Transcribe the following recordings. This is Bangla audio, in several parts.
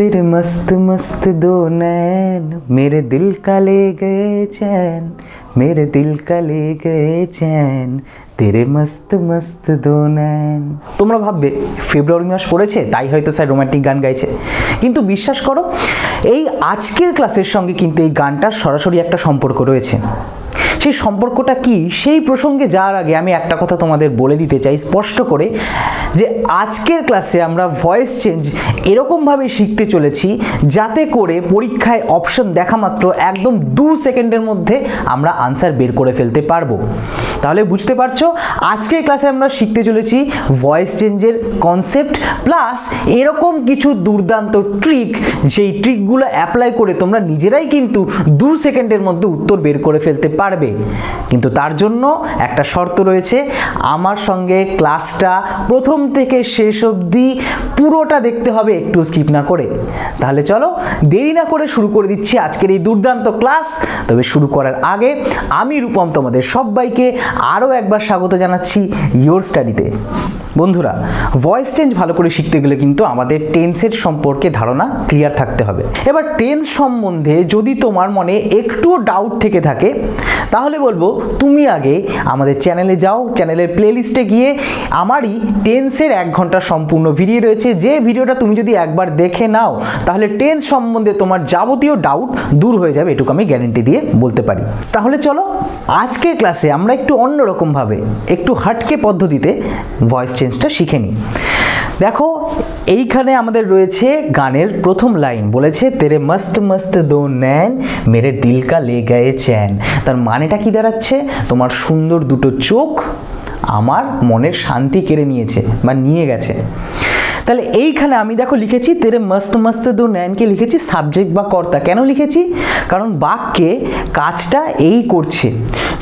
तेरे मस्त मस्त दो नैन। मेरे दिल का ले गए चैन, मेरे दिल का ले गए चैन। তেরে মস্ত মস্ত দোনেন তোমরা ভাববে, ফেব্রুয়ারি মাস পড়েছে, তাই হয়তো স্যার রোমান্টিক গান গাইছে। কিন্তু বিশ্বাস করো, এই আজকের ক্লাসের সঙ্গে কিন্তু এই গানটার সরাসরি একটা সম্পর্ক রয়েছে। সেই সম্পর্কটা কি? সেই প্রসঙ্গে যাওয়ার আগে আমি একটা কথা তোমাদের বলে দিতে চাই, স্পষ্ট করে, যে আজকের ক্লাসে আমরা ভয়েস চেঞ্জ এরকমভাবে শিখতে চলেছি, যাতে করে পরীক্ষায় অপশন দেখা মাত্র একদম দু সেকেন্ডের মধ্যে আমরা আনসার বের করে ফেলতে পারব। তাহলে বুঝতে পারছ? আজকের ক্লাসে আমরা শিখতে চলেছি ভয়েস চেঞ্জের কনসেপ্ট প্লাস এরকম কিছু দুর্দান্ত ট্রিক যেই ট্রিকগুলো অ্যাপ্লাই করে তোমরা নিজেরাই কিন্তু দু সেকেন্ডের মধ্যে উত্তর বের করে ফেলতে পারবে। কিন্তু তার জন্য একটা শর্ত রয়েছে, আমার সঙ্গে ক্লাসটা প্রথম থেকে শেষ অবধি পুরোটা দেখতে হবে, একটু স্কিপ না করে। তাহলে চলো, দেরি না করে শুরু করে দিচ্ছি আজকের এই দুর্দান্ত ক্লাস। তবে শুরু করার আগে আমি, রূপম, তোমাদের সবাইকে আরও একবার স্বাগত জানাচ্ছি ইয়োর স্টাডিতে বন্ধুরা ভয়েস চেঞ্জ ভালো করে শিখতে গেলে কিন্তু আমাদের টেন্সের সম্পর্কে ধারণা ক্লিয়ার থাকতে হবে। এবার টেন্স সম্বন্ধে যদি তোমার মনে একটুও ডাউট থেকে থাকে তাহলে বলব, তুমি আগে আমাদের চ্যানেলে যাও, চ্যানেলের প্লেলিস্টে গিয়ে আমারই টেন্সের এক ঘণ্টা সম্পূর্ণ ভিডিও রয়েছে। যে ভিডিওটা তুমি যদি একবার দেখে নাও, তাহলে টেন্স সম্বন্ধে তোমার যাবতীয় ডাউট দূর হয়ে যাবে, এটুকু আমি গ্যারেন্টি দিয়ে বলতে পারি। তাহলে চলো, আজকের ক্লাসে আমরা একটু অন্যরকমভাবে, একটু হাটকে পদ্ধতিতে ভয়েস চেঞ্জটা শিখে নিই। দেখো, এইখানে আমাদের রয়েছে গানের প্রথম লাইন। বলেছে, তেরে মস্ত মস্ত দো ন্যান, মেরে দিলকা লে গায়ে চ্যান তার মানেটা কি দাঁড়াচ্ছে? তোমার সুন্দর দুটো চোখ আমার মনের শান্তি কেড়ে নিয়েছে বা নিয়ে গেছে। তাহলে এইখানে আমি দেখো লিখেছি, তেরে মস্ত মস্ত দু ন্যানকে লিখেছি, সাবজেক্ট বা কর্তা। কেন লিখেছি? কারণ বাক্যে কাজটা এই করছে।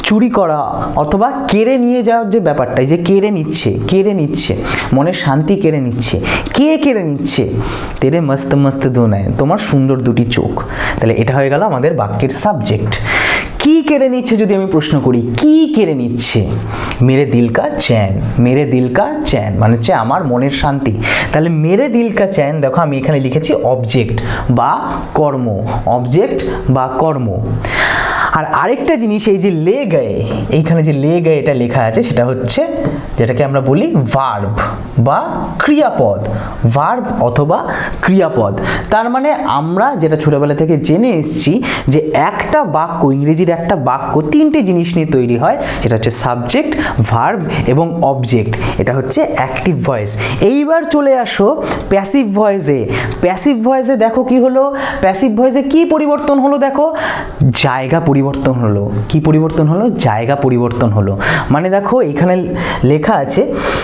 চুরি করা অথবা কেড়ে নিয়ে যাওয়ার যে ব্যাপারটা যে কেড়ে নিচ্ছে কেড়ে নিচ্ছে, মনের শান্তি কেড়ে নিচ্ছে, কে কেড়ে নিচ্ছে? তেরে মস্ত মস্ত দু নয়ন, তোমার সুন্দর দুটি চোখ। তাহলে এটা হয়ে গেল আমাদের বাক্যের সাবজেক্ট। কি কেড়ে নিচ্ছে যদি আমি প্রশ্ন করি? কি কেড়ে নিচ্ছে? মেরে দিল কা চ্যান, মেরে দিল কা চ্যান মানে হচ্ছে আমার মনের শান্তি। তাহলে মেরে দিল কা চ্যান, দেখো আমি এখানে লিখেছি অবজেক্ট বা কর্ম অবজেক্ট বা কর্ম। আর আরেকটা জিনিস, এই যে লে গায়ে এইখানে যে লে গায়ে এটা লেখা আছে, সেটা হচ্ছে, যেটাকে আমরা বলি ভার্ব বা ক্রিয়াপদ। ভার্ব অথবা ক্রিয়াপদ। তার মানে আমরা যেটা ছোটোবেলা থেকে জেনে এসেছি, যে একটা বাক্য, ইংরেজির একটা বাক্য, তিনটে জিনিস নিয়ে তৈরি হয়। সেটা হচ্ছে সাবজেক্ট ভার্ব এবং অবজেক্ট এটা হচ্ছে অ্যাক্টিভ ভয়েস এইবার চলে আসো প্যাসিভ ভয়েসে প্যাসিভ ভয়েসে দেখো কি হলো? প্যাসিভ ভয়েসে কি পরিবর্তন হলো দেখো? জায়গা পরিবর্তন হলো? কি পরিবর্তন হলো? জায়গা পরিবর্তন হলো। মানে দেখো, এখানে লেখা আছে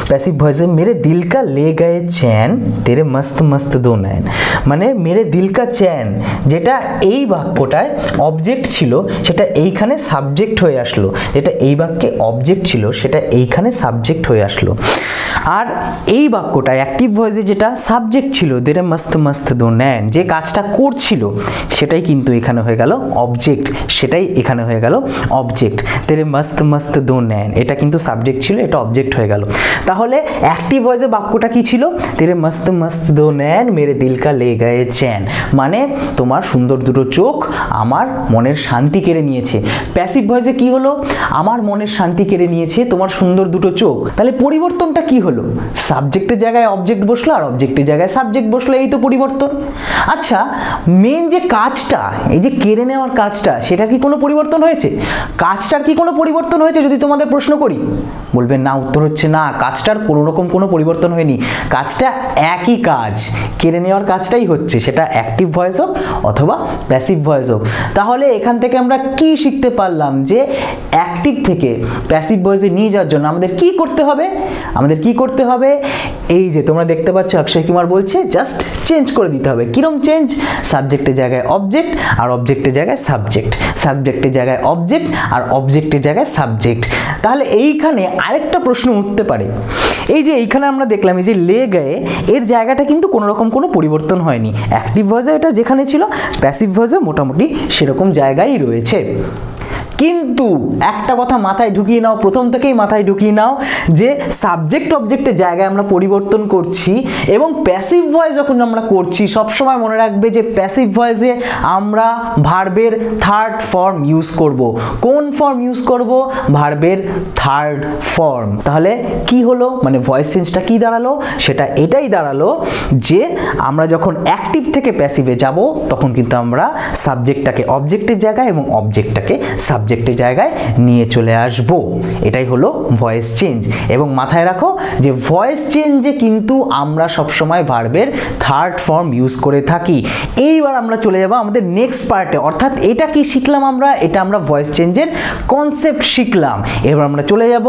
প্যাসিভ ভয়েসে মেরে দিল কা লে গায়ে চ্যান তেরে মস্ত মস্ত দো নয়ন মানে মেরে দিল কা চ্যান যেটা এই বাক্যটায় অবজেক্ট ছিল, সেটা এইখানে সাবজেক্ট হয়ে আসলো। যেটা এই বাক্যে অবজেক্ট ছিল, সেটা এইখানে সাবজেক্ট হয়ে আসলো। আর এই বাক্যটা অ্যাক্টিভ ভয়েসে যেটা সাবজেক্ট ছিল দেরে মস্ত মস্ত দো নেন যে কাজটা করছিল, সেটাই কিন্তু এখানে হয়ে গেল অবজেক্ট সেটাই এখানে হয়ে গেল অবজেক্ট তেরে মস্ত মস্ত দো নেন এটা কিন্তু সাবজেক্ট ছিল, এটা অবজেক্ট হয়ে গেল। তাহলে অ্যাক্টিভ ভয়েসে বাক্যটা কি ছিল? তেরে মস্ত মস্ত দো নেন মেরে দিল কা লে গায়ে চ্যান। মানে তোমার সুন্দর দুটো চোখ আমার মনের শান্তি কেড়ে নিয়েছে। প্যাসিভ ভয়েসে কি হলো? আমার মনের শান্তি কেড়ে নিয়েছে, তোমার সুন্দর দুটো চোখ। তাহলে পরিবর্তনটা কি হলো? সাবজেক্টের জায়গায় অবজেক্ট বসল, আর অবজেক্টের জায়গায় সাবজেক্ট বসল, এই তো পরিবর্তন। আচ্ছা মেন যে কাজটা, এই যে কেড়ে নেওয়ার কাজটা, সেটা কি কোনো পরিবর্তন হয়েছে? কাজটার কি কোনো পরিবর্তন হয়েছে যদি তোমাদের প্রশ্ন করি? বলবেন, না, উত্তর হচ্ছে না। কাজটার কোনো রকম কোনো পরিবর্তন হয়নি। কাজটা একই কাজ। কেড়ে নেওয়ার কাজটাই হচ্ছে। সেটা অ্যাক্টিভ ভয়েস হোক অথবা প্যাসিভ ভয়েস হোক। তাহলে এখান থেকে আমরা কি শিখতে পারলাম যে অ্যাক্টিভ থেকে প্যাসিভ ভয়েসে নিয়ে যাওয়ার জন্য আমাদের কি করতে হবে? আমাদের কি করতে হবে? এই যে তোমরা দেখতে পাচ্ছ, অক্ষয় কুমার বলছে, জাস্ট চেঞ্জ করে দিতে হবে। কিরম চেঞ্জ? সাবজেক্টের জায়গায় অবজেক্ট আর অবজেক্টের জায়গায় সাবজেক্ট সাবজেক্টের জায়গায় অবজেক্ট আর অবজেক্টের জায়গায় সাবজেক্ট তাহলে এইখানে আরেকটা প্রশ্ন উঠতে পারে। এই যে এইখানে আমরা দেখলাম, এই যে লে গায়ে এর জায়গাটা কিন্তু কোনো রকম কোনো পরিবর্তন হয়নি। অ্যাক্টিভ ভয়েসে এটা যেখানে ছিল প্যাসিভ ভয়েসে মোটামুটি সেরকম জায়গায় রয়েছে। কিন্তু একটা কথা মাথায় ঢুকিয়ে নাও, প্রথম থেকেই মাথায় ঢুকিয়ে নাও, যে সাবজেক্ট অবজেক্টের জায়গায় আমরা পরিবর্তন করছি এবং প্যাসিভ ভয়েস যখন আমরা করছি, সবসময় মনে রাখবে যে প্যাসিভ ভয়েসে আমরা ভার্বের থার্ড ফর্ম ইউজ করব। কোন ফর্ম ইউজ করব? ভার্বের থার্ড ফর্ম তাহলে কি হলো? মানে ভয়েস চেঞ্জটা কি দাঁড়াল? সেটা এটাই দাঁড়াল যে আমরা যখন অ্যাক্টিভ থেকে প্যাসিভে যাব, তখন কিন্তু আমরা সাবজেক্টটাকে অবজেক্টের জায়গায় এবং অবজেক্টটাকে সাবজেক্টের জায়গায় নিয়ে চলে আসব। এটাই হলো ভয়েস চেঞ্জ এবং মাথায় রাখো যে ভয়েস চেঞ্জে কিন্তু আমরা সবসময় ভার্বের থার্ড ফর্ম ইউজ করে থাকি। এইবার আমরা চলে যাব আমাদের নেক্সট পার্টে অর্থাৎ এটা কি শিখলাম আমরা? এটা আমরা ভয়েস চেঞ্জের কনসেপ্ট শিখলাম। এবার আমরা চলে যাব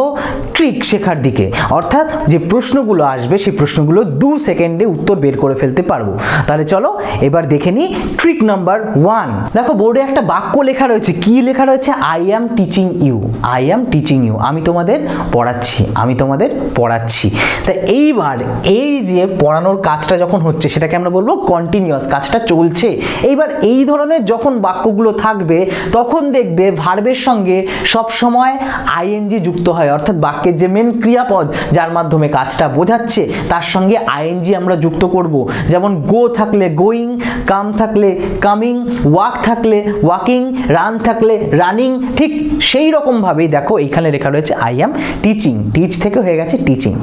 ট্রিক শেখার দিকে। অর্থাৎ যে প্রশ্নগুলো আসবে, সেই প্রশ্নগুলো দু সেকেন্ডে উত্তর বের করে ফেলতে পারব। তাহলে চলো এবার দেখে নিই ট্রিক নাম্বার ওয়ান দেখো বোর্ডে একটা বাক্য লেখা রয়েছে। কি লেখা রয়েছে? I am teaching you I am teaching you আমি তোমাদের পড়াচ্ছি। আমি তোমাদের পড়াচ্ছি। তা এইবার এই যে পড়ানোর কাজটা যখন হচ্ছে, সেটাকে আমরা বলব কন্টিনিউয়াস কাজটা চলছে। এইবার এই ধরনের যখন বাক্যগুলো থাকবে, তখন দেখবে ভার্বের সঙ্গে সব সময় আইএনজি যুক্ত হয়। অর্থাৎ বাক্যের যে মেন ক্রিয়াপদ, যার মাধ্যমে কাজটা বোঝাচ্ছে, তার সঙ্গে আইএনজি আমরা যুক্ত করব। যেমন গো থাকলে গোয়িং কাম থাকলে কামিং, ওয়াক থাকলে ওয়াকিং, রান থাকলে রানিং, ঠিক সেই রকমভাবেই দেখো এইখানে লেখা রয়েছে আই অ্যাম টিচিং টিচ থেকে হয়ে গেছে টিচিং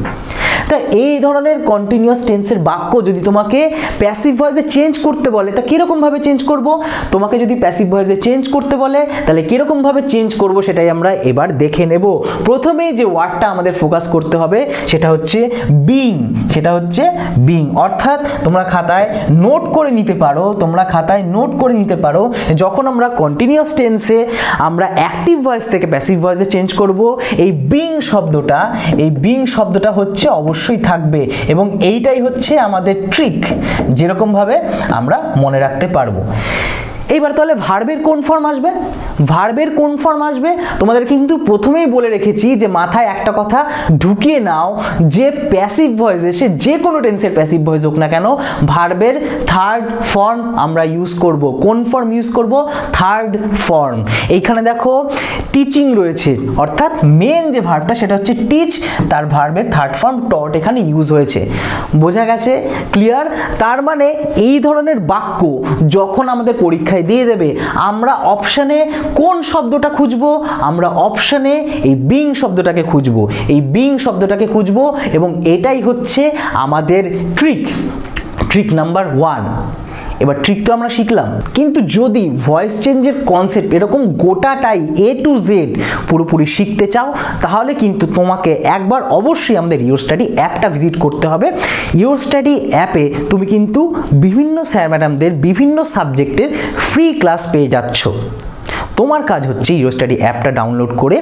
তা এই ধরনের কন্টিনিউয়াস টেন্সের বাক্য যদি তোমাকে প্যাসিভ ভয়েসে চেঞ্জ করতে বলে, তা কীরকমভাবে চেঞ্জ করব? তোমাকে যদি প্যাসিভ ভয়েসে চেঞ্জ করতে বলে, তাহলে কীরকমভাবে চেঞ্জ করব সেটাই আমরা এবার দেখে নেব। প্রথমেই যে ওয়ার্ডটা আমাদের ফোকাস করতে হবে, সেটা হচ্ছে বিং সেটা হচ্ছে বিং অর্থাৎ তোমরা খাতায় নোট করে নিতে পারো, তোমরা খাতায় নোট করে নিতে পারো যখন আমরা কন্টিনিউয়াস টেন্সে আমরা অ্যাক্টিভ ভয়েস থেকে প্যাসিভ ভয়েসে চেঞ্জ করব, এই বিং শব্দটা, এই বিং শব্দটা হচ্ছে অবশ্যই থাকবে এবং এইটাই হচ্ছে আমাদের ট্রিক যেরকমভাবে আমরা মনে রাখতে পারব। এইবার তাহলে ভার্বের কোন ফর্ম আসবে? ভার্বের কোন ফর্ম আসবে? তোমাদের কিন্তু প্রথমেই বলে রেখেছি যে মাথায় একটা কথা ঢুকিয়ে নাও, যে প্যাসিভ ভয়েস এসে যে কোনো টেন্সের প্যাসিভ ভয়েস হোক না কেন ভার্বের থার্ড ফর্ম আমরা ইউজ করব। কোন ফর্ম ইউজ করব? থার্ড ফর্ম এইখানে দেখো টিচিং রয়েছে। অর্থাৎ মেন যে ভার্বটা সেটা হচ্ছে টিচ তার ভার্বের থার্ড ফর্ম টট এখানে ইউজ হয়েছে। বোঝা গেছে? ক্লিয়ার তার মানে এই ধরনের বাক্য যখন আমাদের পরীক্ষায় দিয়ে দেবে। আমরা অপশানে কোন শব্দটা খুঁজবো? আমরা অপশানে এই বিং শব্দটাকে খুঁজবো। এই বিং শব্দটাকে খুঁজবো এবং এটাই হচ্ছে আমাদের ট্রিক ট্রিক নাম্বার ওয়ান এবার ট্রিক তো আমরা শিখলাম। কিন্তু যদি ভয়েস চেঞ্জের কনসেপ্ট এরকম গোটাটাই এ টু জেড পুরোপুরি শিখতে চাও, তাহলে কিন্তু তোমাকে একবার অবশ্যই আমাদের ইউর স্টাডি অ্যাপটা ভিজিট করতে হবে। ইউর স্টাডি অ্যাপে তুমি কিন্তু বিভিন্ন স্যার ম্যাডামদের বিভিন্ন সাবজেক্টের ফ্রি ক্লাস পেয়ে যাচ্ছ। তোমার কাজ হচ্ছে ইউরো স্টাডি অ্যাপটা ডাউনলোড করে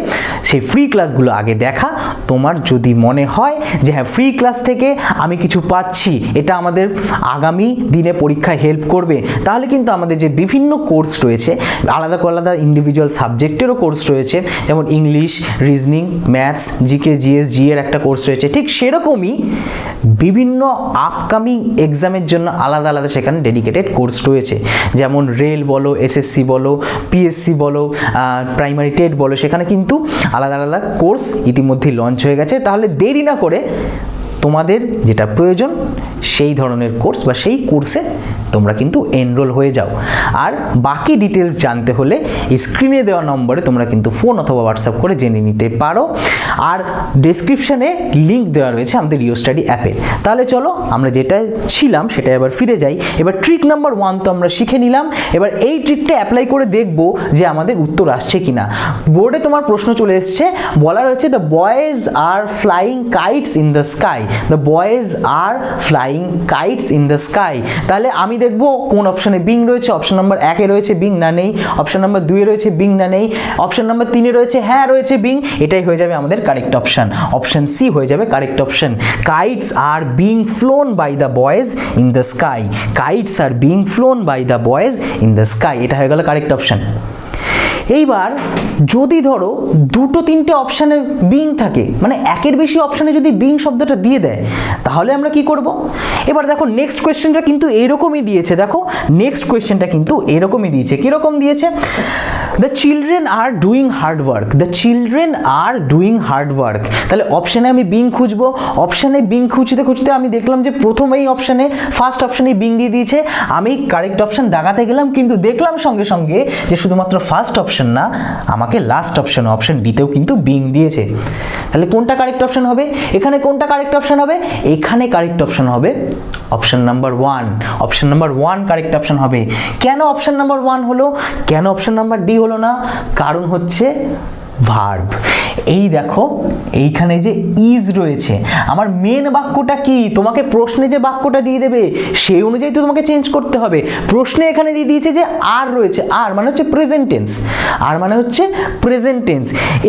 সেই ফ্রি ক্লাসগুলো আগে দেখা। তোমার যদি মনে হয় যে হ্যাঁ ফ্রি ক্লাস থেকে আমি কিছু পাচ্ছি, এটা আমাদের আগামী দিনে পরীক্ষায় হেল্প করবে, তাহলে কিন্তু আমাদের যে বিভিন্ন কোর্স রয়েছে, আলাদা আলাদা ইন্ডিভিজুয়াল সাবজেক্টেরও কোর্স রয়েছে, যেমন English reasoning maths GK GS জি এর একটা কোর্স রয়েছে। ঠিক সেরকমই বিভিন্ন আপকামিং এক্সামের জন্য আলাদা আলাদা সেখানে ডেডিকেটেড কোর্স রয়েছে। যেমন রেল বলো এসএসসি বলো পিএসসি বলো প্রাইমারি টেট বলো, সেখানে কিন্তু আলাদা আলাদা কোর্স ইতিমধ্যেই লঞ্চ হয়ে গেছে। তাহলে দেরি না করে তোমাদের যেটা প্রয়োজন, সেই ধরনের কোর্স বা সেই কোর্সে তোমরা কিন্তু এনরোল হয়ে যাও। আর বাকি ডিটেলস জানতে হলে স্ক্রিনে দেওয়া নম্বরে তোমরা কিন্তু ফোন অথবা হোয়াটসঅ্যাপ করে জেনে নিতে পারো। আর ডেসক্রিপশানে লিঙ্ক দেওয়া রয়েছে আমাদের ইও স্টাডি অ্যাপের তাহলে চলো, আমরা যেটা ছিলাম সেটা এবার ফিরে যাই। এবার ট্রিক নাম্বার ওয়ান তো আমরা শিখে নিলাম। এবার এই ট্রিকটা অ্যাপ্লাই করে দেখব যে আমাদের উত্তর আসছে কিনা। বোর্ডে তোমার প্রশ্ন চলে এসছে। বলা রয়েছে the boys are flying kites in the sky the boys are flying kites in the sky তাহলে আমি দেখব কোন অপশানে বিং রয়েছে অপশন নাম্বার একে রয়েছে বিং না নেই। অপশন নাম্বার দুয়ে রয়েছে বিং না নেই। অপশন নাম্বার তিনে রয়েছে হ্যাঁ রয়েছে বিং এটাই হয়ে যাবে আমাদের কারেক্ট অপশান অপশান সি হয়ে যাবে correct option kites are being flown by the boys in the sky kites are being flown by the boys in the sky এটা হয়ে গেল কারেক্ট অপশান এইবার যদি ধরো দুটো তিনটে অপশানে বিং থাকে মানে একের বেশি অপশানে যদি বিং শব্দটা দিয়ে দেয়, তাহলে আমরা কি করব? এবার দেখো নেক্সট কোয়েশ্চেনটা কিন্তু এরকমই দিয়েছে, দেখো নেক্সট কোয়েশ্চেনটা কিন্তু এরকমই দিয়েছে, কীরকম দিয়েছে? The children are doing hard work the children are doing hard work তাহলে অপশানে আমি বিং খুঁজবো। অপশানে বিং খুঁজতে খুঁজতে আমি দেখলাম যে প্রথমেই অপশানে ফার্স্ট অপশানে বিং দিয়ে দিয়েছে। আমি কারেক্ট অপশান দাগাতে গেলাম, কিন্তু দেখলাম সঙ্গে সঙ্গে যে শুধুমাত্র ফার্স্ট অপশন না, আমাকে লাস্ট অপশন অপশন ডিতেও কিন্তু বিং দিয়েছে। তাহলে কোনটা কারেক্ট অপশন হবে? এখানে কোনটা কারেক্ট অপশন হবে? এখানে কারেক্ট অপশন হবে option number one option number one correct option হবে। কেন অপশন নাম্বার ওয়ান হলো? কেন অপশন নাম্বার ডি হলো না কারণ হচ্ছে ভার্ব এই দেখো, এইখানে যে ইজ রয়েছে, আমার মেন বাক্যটা কি? তোমাকে প্রশ্নে যে বাক্যটা দিয়ে দেবে, সেই অনুযায়ী তো তোমাকে চেঞ্জ করতে হবে। প্রশ্নে এখানে দিয়ে দিয়েছে যে আর রয়েছে। আর মানে হচ্ছে প্রেজেন্ট টেন্স আর মানে হচ্ছে প্রেজেন্ট টেন্স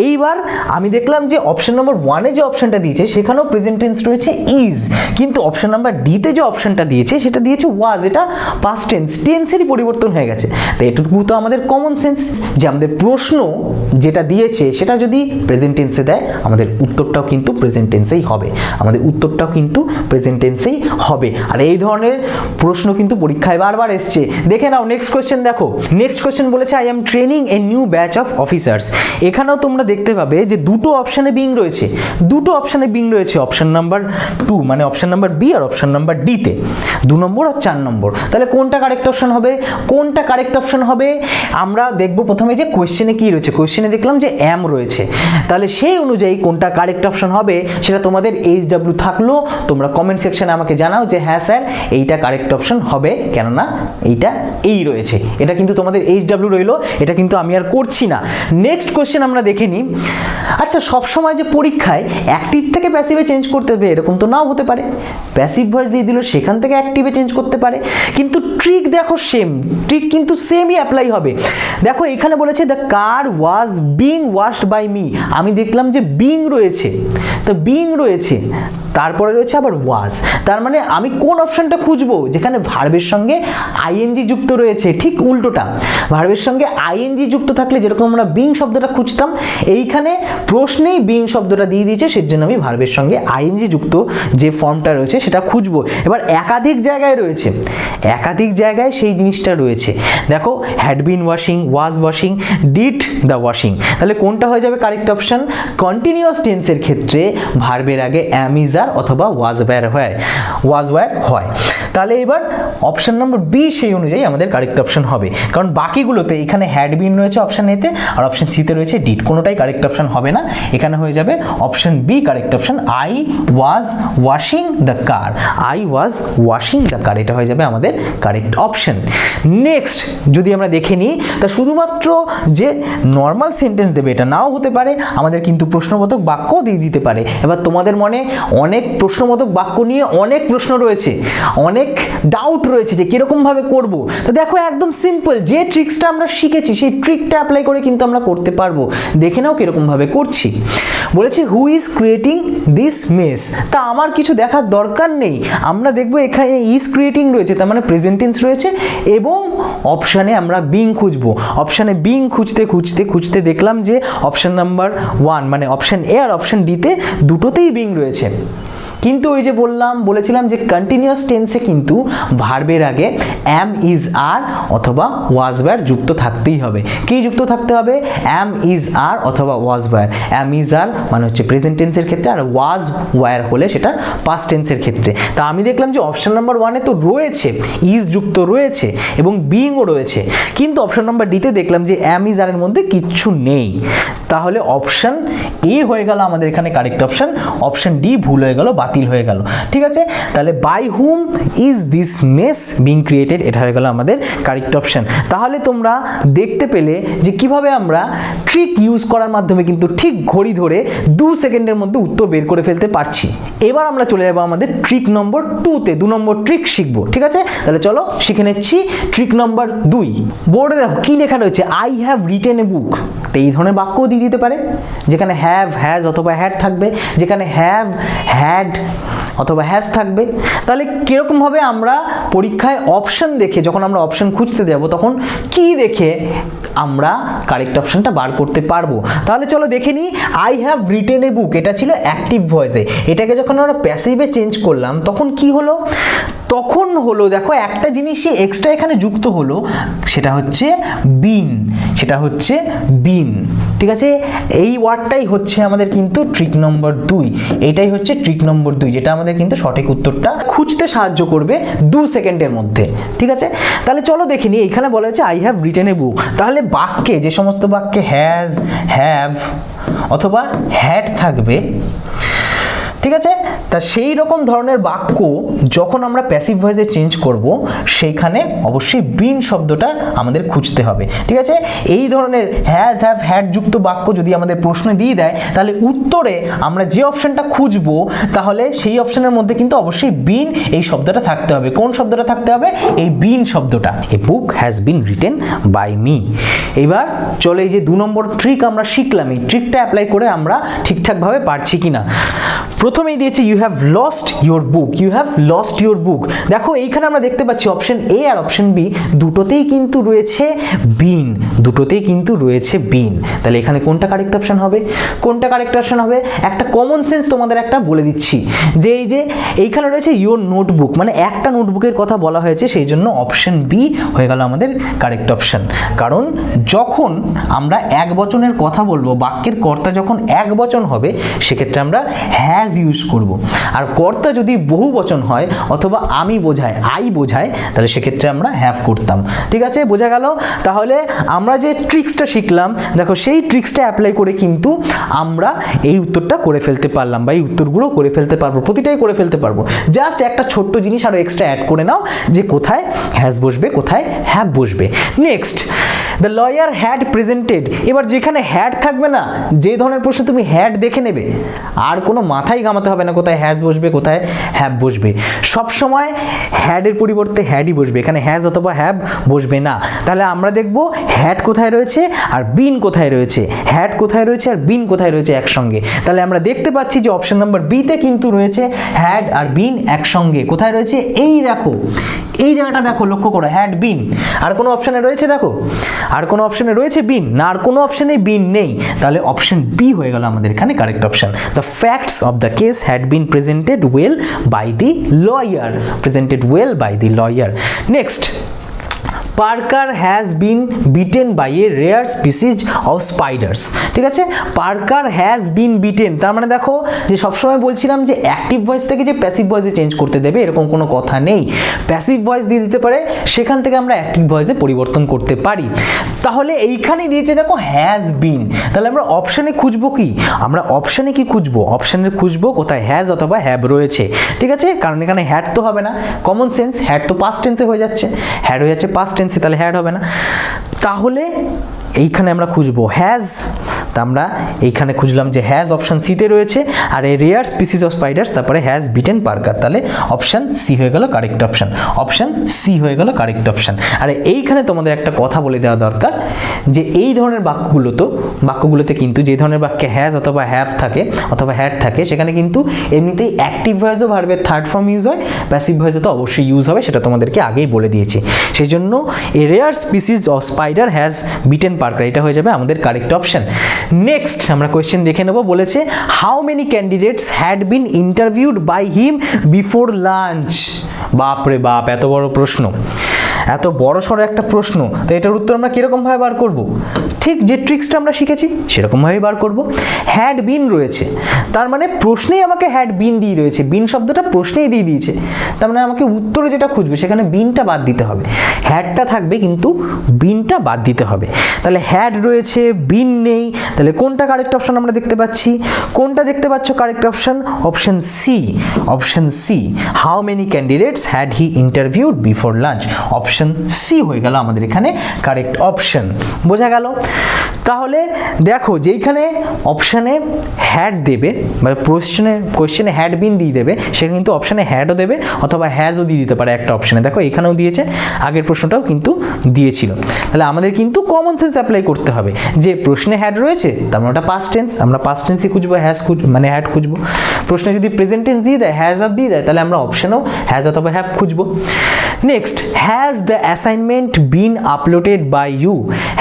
এইবার আমি দেখলাম যে অপশন নাম্বার ওয়ানে যে অপশনটা দিয়েছে, সেখানেও প্রেজেন্ট টেন্স রয়েছে ইজ কিন্তু অপশন নাম্বার ডিতে যে অপশনটা দিয়েছে, সেটা দিয়েছে ওয়াজ এটা পাস্ট টেন্স টেন্সেরই পরিবর্তন হয়ে গেছে। তো এটুকু তো আমাদের কমন সেন্স যে আমাদের প্রশ্ন যেটা দিয়েছে সেটা যদি প্রেজেন্ট টেন্সে দেয়, আমাদের উত্তরটাও কিন্তু প্রেজেন্ট টেন্সেই হবে। আমাদের উত্তরটাও কিন্তু প্রেজেন্ট টেন্সেই হবে। আর এই ধরনের প্রশ্ন কিন্তু পরীক্ষায় বারবার এসছে। দেখে নাও নেক্সট কোয়েশ্চেন দেখো। নেক্সট কোয়েশ্চেন বলেছে I am training a new batch of officers এখানেও তোমরা দেখতে পাবে যে দুটো অপশানে বিং রয়েছে। দুটো অপশানে বিং রয়েছে অপশন নাম্বার টু মানে অপশন নাম্বার বি আর অপশন নাম্বার ডিতে দু নম্বর আর চার নম্বর। তাহলে কোনটা কারেক্ট অপশন হবে? কোনটা কারেক্ট অপশন হবে? আমরা দেখব প্রথমে যে কোয়েশ্চেনে কি রয়েছে। কোয়েশ্চেনে দেখলাম যে অ্যাম রয়েছে। তাহলে সেই অনুযায়ী কোনটা কারেক্ট অপশন হবে সেটা তোমাদের এইচ ডাব্লিউ থাকল। তোমরা কমেন্ট সেকশনে আমাকে জানাও যে হ্যাঁ স্যার, এইটা কারেক্ট অপশন হবে, কেননা এইটা এই রয়েছে। এটা কিন্তু তোমাদের এইচ ডাব্লিউ রইল, এটা কিন্তু আমি আর করছি না। নেক্সট কোয়েশ্চেন আমরা দেখে নিই। আচ্ছা সবসময় যে পরীক্ষায় অ্যাক্টিভ থেকে প্যাসিভে চেঞ্জ করতে হবে, এরকম তো নাও হতে পারে। প্যাসিভ ভয়েস দিয়ে দিল, সেখান থেকে অ্যাক্টিভে চেঞ্জ করতে পারে। কিন্তু ট্রিক দেখো সেম ট্রিক কিন্তু সেমই অ্যাপ্লাই হবে। দেখো, এখানে বলেছে the car was being washed by me আমি দেখলাম যে বিং রয়েছে। তো বিং রয়েছে তারপরে রয়েছে আবার ওয়াজ তার মানে আমি কোন অপশনটা খুঁজবো? যেখানে ভার্বের সঙ্গে আইএনজি যুক্ত রয়েছে। ঠিক উল্টোটা। ভার্বের সঙ্গে আইএনজি যুক্ত থাকলে যেরকম আমরা বিং শব্দটা খুঁজতাম, এইখানে প্রশ্নেই বিং শব্দটা দিয়ে দিয়েছে, সেজন্য আমি ভার্বের সঙ্গে আইএনজি যুক্ত যে ফর্মটা রয়েছে, সেটা খুঁজবো। এবার একাধিক জায়গায় রয়েছে। একাধিক জায়গায় সেই জিনিসটা রয়েছে। দেখো had been washing was washing ডিট the washing তাহলে কোনটা হয়ে যাবে কারেক্ট অপশান কন্টিনিউয়াস টেন্সের ক্ষেত্রে ভার্বের আগে অ্যামিজার অথবা ওয়াজ ওয়্যার হয়। ওয়াজ ওয়্যার হয়। তাহলে এবার অপশান নম্বর বি সেই অনুযায়ী আমাদের কারেক্ট অপশন হবে। কারণ বাকিগুলোতে এখানে হ্যাড বিন রয়েছে অপশান এতে আর অপশন সিতে রয়েছে ডিড কোনোটাই কারেক্ট অপশন হবে না। এখানে হয়ে যাবে option B correct option I was washing the car I was washing the car এটা হয়ে যাবে আমাদের কারেক্ট অপশন নেক্সট যদি আমরা দেখে নিই, তা শুধুমাত্র যে নর্মাল সেন্টেন্স দেবে, এটা নাও হতে পারে। আমাদের কিন্তু প্রশ্নবোধক বাক্য দিয়ে দিতে পারে। এবার তোমাদের মনে অনেক প্রশ্নবোধক বাক্য নিয়ে অনেক প্রশ্ন রয়েছে, অনেক ডাউট রয়েছে যে কীরকমভাবে করব। তো দেখো একদম সিম্পল যে ট্রিক্সটা আমরা শিখেছি, সেই ট্রিকটা অ্যাপ্লাই করে কিন্তু আমরা করতে পারব। দেখে নাও কীরকমভাবে করছি। বলেছে who is creating this mess তা আমার কিছু দেখার দরকার নেই। আমরা দেখব এখানে ইজ ক্রিয়েটিং রয়েছে, তার মানে প্রেজেন্টেন্স রয়েছে, এবং অপশানে আমরা বিং খুঁজবো। অপশানে বিং খুঁজতে খুঁজতে খুঁজতে দেখলাম যে অপশান নাম্বার ওয়ান মানে অপশান এ আর অপশান ডিতে দুটোতেই বিং রয়েছে। কিন্তু ওই যে বললাম, বলেছিলাম যে কন্টিনিউয়াস টেন্সে কিন্তু ভার্বের আগে অ্যাম ইজ আর অথবা ওয়াজ ওয়্যার যুক্ত থাকতেই হবে। কি যুক্ত থাকতে হবে? অ্যাম ইজ আর অথবা ওয়াজ ওয়্যার অ্যাম ইজ আর মানে হচ্ছে প্রেজেন্ট টেন্সের ক্ষেত্রে আর ওয়াজ ওয়্যার হলে সেটা পাস্ট টেন্সের ক্ষেত্রে। তা আমি দেখলাম যে অপশান নাম্বার ওয়ানে তো রয়েছে ইজ যুক্ত রয়েছে এবং বিংও রয়েছে। কিন্তু অপশান নাম্বার ডিতে দেখলাম যে অ্যাম ইজ আরের মধ্যে কিচ্ছু নেই। তাহলে অপশান এ হয়ে গেল আমাদের এখানে কারেক্ট অপশান অপশান ডি ভুল হয়ে গেল বাতিল হয়ে গেল। ঠিক আছে? তাহলে by whom is this mess being created এটা হয়ে গেল আমাদের কারেক্ট অপশন তাহলে তোমরা দেখতে পেলে যে কীভাবে আমরা ট্রিক ইউজ করার মাধ্যমে কিন্তু ঠিক ঘড়ি ধরে দু সেকেন্ডের মধ্যে উত্তর বের করে ফেলতে পারছি। এবার আমরা চলে যাব আমাদের ট্রিক নম্বর টুতে দু নম্বর ট্রিক শিখব। ঠিক আছে? তাহলে চলো শিখে নিচ্ছি ট্রিক নম্বর দুই। বোর্ডে দেখো কি লেখা রয়েছে? I have written a book তো এই ধরনের বাক্যও দিয়ে দিতে পারে। যেখানে হ্যাভ হ্যাজ অথবা হ্যাড থাকবে। যেখানে হ্যাভ হ্যাড অথবা হ্যাজ থাকবে। তাহলে কীরকমভাবে আমরা পরীক্ষায় অপশন দেখে, যখন আমরা অপশন খুঁজতে যাব, তখন কি দেখে আমরা কারেক্ট অপশনটা বার করতে পারব? তাহলে চলো দেখে নিই। I have written a book এটা ছিল অ্যাক্টিভ ভয়েসে এটাকে যখন আমরা প্যাসিভে চেঞ্জ করলাম, তখন কি হলো? তখন হলো, দেখো, একটা জিনিসই এক্সট্রা এখানে যুক্ত হলো, সেটা হচ্ছে বিন সেটা হচ্ছে বিন ঠিক আছে? এই ওয়ার্ডটাই হচ্ছে আমাদের কিন্তু ট্রিক নম্বর দুই, এটাই হচ্ছে ট্রিক নম্বর দুই, যেটা আমাদের কিন্তু সঠিক উত্তরটা খুঁজতে সাহায্য করবে দু সেকেন্ডের মধ্যে, ঠিক আছে? তাহলে চলো দেখে নিই, এখানে বলা হচ্ছে I have written a book তাহলে বাক্যে যে সমস্ত বাক্যে হ্যাজ হ্যাভ অথবা হ্যাড থাকবে ঠিক আছে? তা সেই রকম ধরনের বাক্য যখন আমরা প্যাসিভ ভয়েসে চেঞ্জ করব, সেইখানে অবশ্যই বিন শব্দটা আমাদের খুঁজতে হবে। ঠিক আছে? এই ধরনের হ্যাজ হ্যাভ হ্যাড যুক্ত বাক্য যদি আমাদের প্রশ্নে দিয়ে দেয়, তাহলে উত্তরে আমরা যে অপশনটা খুঁজবো, তাহলে সেই অপশনের মধ্যে কিন্তু অবশ্যই বিন এই শব্দটা থাকতে হবে। কোন শব্দটা থাকতে হবে? এই বিন শব্দটা। A book has been written by me এবার চলে এই যে দু নম্বর ট্রিক আমরা শিখলাম। এই ট্রিকটা অ্যাপ্লাই করে আমরা ঠিকঠাকভাবে পারছি কিনা। প্রথমেই দিয়েছে you have lost your book you have lost your book দেখো, এইখানে আমরা দেখতে পাচ্ছি অপশন এ আর অপশন বি দুটোতেই কিন্তু রয়েছে বিন দুটোতেই কিন্তু রয়েছে বিন তাহলে এখানে কোনটা কারেক্ট অপশন হবে? কোনটা কারেক্ট অপশন হবে? একটা কমন সেন্স তোমাদের একটা বলে দিচ্ছি। যে এই যে, এইখানে রয়েছে ইউর নোটবুক মানে একটা নোটবুকের কথা বলা হয়েছে, সেই জন্য অপশন বি হয়ে গেল আমাদের কারেক্ট অপশন কারণ যখন আমরা এক বচনের কথা বলব, বাক্যের কর্তা যখন এক বচন হবে, সেক্ষেত্রে আমরা হ্যাজ ইউজ করব। আর কর্তা যদি বহু বচন হয় অথবা আমি বোঝায় আই বোঝায় তাহলে সেক্ষেত্রে আমরা হ্যাভ করতাম। ঠিক আছে? বোঝা গেল? তাহলে আমরা যে ট্রিক্সটা শিখলাম, দেখো সেই ট্রিক্সটা অ্যাপ্লাই করে কিন্তু আমরা এই উত্তরটা করে ফেলতে পারলাম বা এই উত্তরগুলো করে ফেলতে পারব, প্রতিটাই করে ফেলতে পারব। জাস্ট একটা ছোট্ট জিনিস আরও এক্সট্রা অ্যাড করে নাও যে কোথায় হ্যাজ বসবে, কোথায় হ্যাভ বসবে। Next the lawyer had presented এবার যেখানে হ্যাড থাকবে না, যে ধরনের প্রশ্ন তুমি হ্যাড দেখে নেবে, আর কোনো মাথায় গামাতে হবে না কোথায় হ্যাজ বসবে, কোথায় হ্যাভ বসবে। সব সময় হ্যাডের পরিবর্তে হ্যাডই বসবে, এখানে হ্যাজ অথবা হ্যাব বসবে না। তাহলে আমরা দেখব হ্যাড কোথায় রয়েছে আর বিন কোথায় রয়েছে। হ্যাড কোথায় রয়েছে আর বিন কোথায় রয়েছে একসঙ্গে। তাহলে আমরা দেখতে পাচ্ছি যে অপশন নাম্বার বিতে কিন্তু রয়েছে হ্যাড আর বিন একসঙ্গে। কোথায় রয়েছে? এই দেখো এই জায়গাটা দেখো, লক্ষ্য করো হ্যাড বিন আর কোনো অপশানে রয়েছে, দেখো? আর কোনো অপশানে রয়েছে বিন না, আর কোনো অপশানে বিন নেই। তাহলে অপশান বি হয়ে গেল আমাদের এখানে correct option the facts of the case had been presented well by the lawyer presented well by the lawyer next Parker has been bitten by a rare species of spiders ঠিক আছে? পার্কার হ্যাজ বিন বিটেন তার মানে দেখো, যে সবসময় বলছিলাম যে অ্যাক্টিভ ভয়েস থেকে যে প্যাসিভ ভয়েসে চেঞ্জ করতে দেবে, এরকম কোনো কথা নেই। প্যাসিভ ভয়েস দিয়ে দিতে পারে, সেখান থেকে আমরা অ্যাক্টিভ ভয়েসে পরিবর্তন করতে পারি। তাহলে এইখানে দিয়েছে দেখো হ্যাজ বিন তাহলে আমরা অপশানে খুঁজবো কি? আমরা অপশানে কি খুঁজবো? অপশানে খুঁজবো কোথায় হ্যাজ অথবা হ্যাভ রয়েছে। ঠিক আছে? কারণ এখানে হ্যাড তো হবে না। কমন সেন্স হ্যাড তো পাস্ট টেন্সে হয়ে যাচ্ছে। হ্যাড হয়ে যাচ্ছে পাস্ট টেন্সে তাহলে হ্যাড হবে না। তাহলে এইখানে আমরা খুঁজবো হ্যাজ তা আমরা এইখানে খুঁজলাম যে হ্যাজ অপশান সিতে রয়েছে আর এই রেয়ার স্পিসিস অফ স্পাইডার্স তারপরে হ্যাজ বিটেন পার্কার তাহলে অপশান সি হয়ে গেল কারেক্ট অপশান অপশান সি হয়ে গেল কারেক্ট অপশান আর এইখানে তোমাদের একটা কথা বলে দেওয়া দরকার যে এই ধরনের বাক্যগুলো তো, বাক্যগুলোতে কিন্তু যে ধরনের বাক্যে হ্যাজ অথবা হ্যাভ থাকে অথবা হ্যাড থাকে, সেখানে কিন্তু এমনিতেই অ্যাক্টিভ ভয়েসও ভার্বের থার্ড ফর্ম ইউজ হয় প্যাসিভ ভয়েসে তো অবশ্যই ইউজ হবে, সেটা তোমাদেরকে আগেই বলে দিয়েছি। সেই জন্য a rare species of spider has bitten Parker এটা হয়ে যাবে আমাদের কারেক্ট অপশন নেক্সট আমরা কোয়েশ্চেন দেখে নেব, বলেছে how many candidates had been interviewed by him before lunch বাপ রে বাপ, এত বড় প্রশ্ন। এত বড় সড়ো একটা প্রশ্ন, তো এটার উত্তর আমরা কীরকমভাবে বার করব? ঠিক যে ট্রিক্সটা আমরা শিখেছি, সেরকমভাবেই বার করব। হ্যাড বিন রয়েছে, তার মানে প্রশ্নেই আমাকে হ্যাড বিন দিয়ে রয়েছে বিন শব্দটা প্রশ্নেই দিয়ে দিয়েছে। তার মানে আমাকে উত্তরে যেটা খুঁজবে, সেখানে বিনটা বাদ দিতে হবে। হ্যাডটা থাকবে কিন্তু বিনটা বাদ দিতে হবে। তাহলে হ্যাড রয়েছে বিন নেই, তাহলে কোনটা কারেক্ট অপশন আমরা দেখতে পাচ্ছি? কোনটা দেখতে পাচ্ছ correct option option C option C how many candidates had he interviewed before lunch option C হয়ে গেল আমাদের এখানে কারেক্ট অপশন বোঝা গেল? তাহলে দেখো যেইখানে অপশানে হ্যাড দেবে মানে কোশ্চেনে কোশ্চেনে হ্যাড বিন দিয়ে দেবে, সেখানে কিন্তু অপশানে হ্যাডও দেবে অথবা হ্যাজও দিয়ে দিতে পারে একটা অপশানে দেখো এখানেও দিয়েছে, আগের প্রশ্নটাও কিন্তু দিয়েছিল। তাহলে আমাদের কিন্তু কমন সেন্স অ্যাপ্লাই করতে হবে। যে প্রশ্নে হ্যাড রয়েছে, তার মানে ওটা পাস্ট টেন্স আমরা পাস্ট টেন্সই খুঁজবো হ্যাজ খুঁজ মানে হ্যাড খুঁজবো। প্রশ্নে যদি প্রেজেন্ট টেন্স দিয়ে দেয় হ্যাজ আর দিয়ে দেয়, তাহলে আমরা অপশানেও হ্যাজ অথবা হ্যাভ খুঁজবো। Next has the assignment been uploaded by you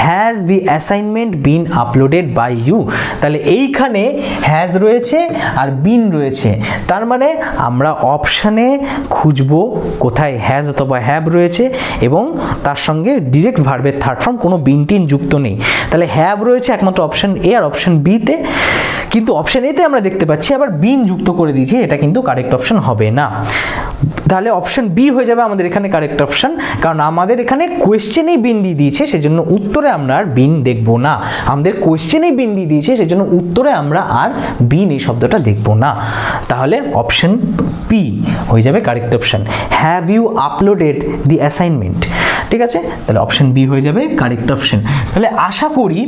has the assignment been uploaded by you তাহলে এইখানে হ্যাজ রয়েছে আর বিন রয়েছে। তার মানে আমরা অপশানে খুঁজবো কোথায় হ্যাজ অথবা হ্যাভ রয়েছে এবং তার সঙ্গে ডিরেক্ট ভার্বের থার্ড ফর্ম কোনো বিন টিন যুক্ত নেই। তাহলে হ্যাভ রয়েছে একমাত্র অপশন এ আর অপশন বিতে কিন্তু অপশন এতে আমরা দেখতে পাচ্ছি আবার বিন যুক্ত করে দিয়েছি, এটা কিন্তু কারেক্ট অপশন হবে না। তাহলে অপশন বি হয়ে যাবে আমাদের এখানে কারেক্ট অপশন কারণ আমাদের এখানে কোয়েশ্চেনেই বিন দিয়ে দিয়েছে, সেজন্য উত্তরে আমরা আর বিন দেখব না। আমাদের কোয়েশ্চেনেই বিন দিয়ে দিয়েছে, সেজন্য উত্তরে আমরা আর বিন এই শব্দটা দেখব না। তাহলে অপশন পি হয়ে যাবে correct option have you uploaded the assignment ঠিক আছে? তাহলে অপশন বি হয়ে যাবে কারেক্ট অপশন তাহলে আশা করি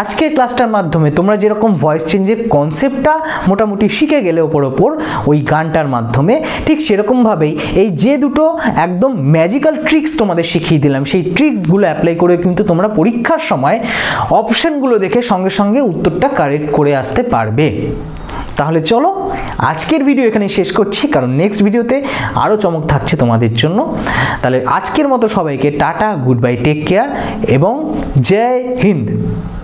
আজকের ক্লাসটার মাধ্যমে তোমরা যেরকম ভয়েস চেঞ্জের কনসেপ্টটা মোটামুটি শিখে গেলে ওপর ওপর, ওই গানটার মাধ্যমে, ঠিক সেরকমভাবেই এই যে দুটো একদম ম্যাজিক্যাল ট্রিক্স তোমাদের শিখিয়ে দিলাম, সেই ট্রিক্সগুলো অ্যাপ্লাই করে কিন্তু তোমরা পরীক্ষার সময় অপশানগুলো দেখে সঙ্গে সঙ্গে উত্তরটা কারেক্ট করে আসতে পারবে। তাহলে চলো, আজকের ভিডিও এখানে শেষ করছি, কারণ নেক্সট ভিডিওতে আরও চমক থাকছে তোমাদের জন্য। তাহলে আজকের মতো সবাইকে tata good bye take care এবং জয় হিন্দ।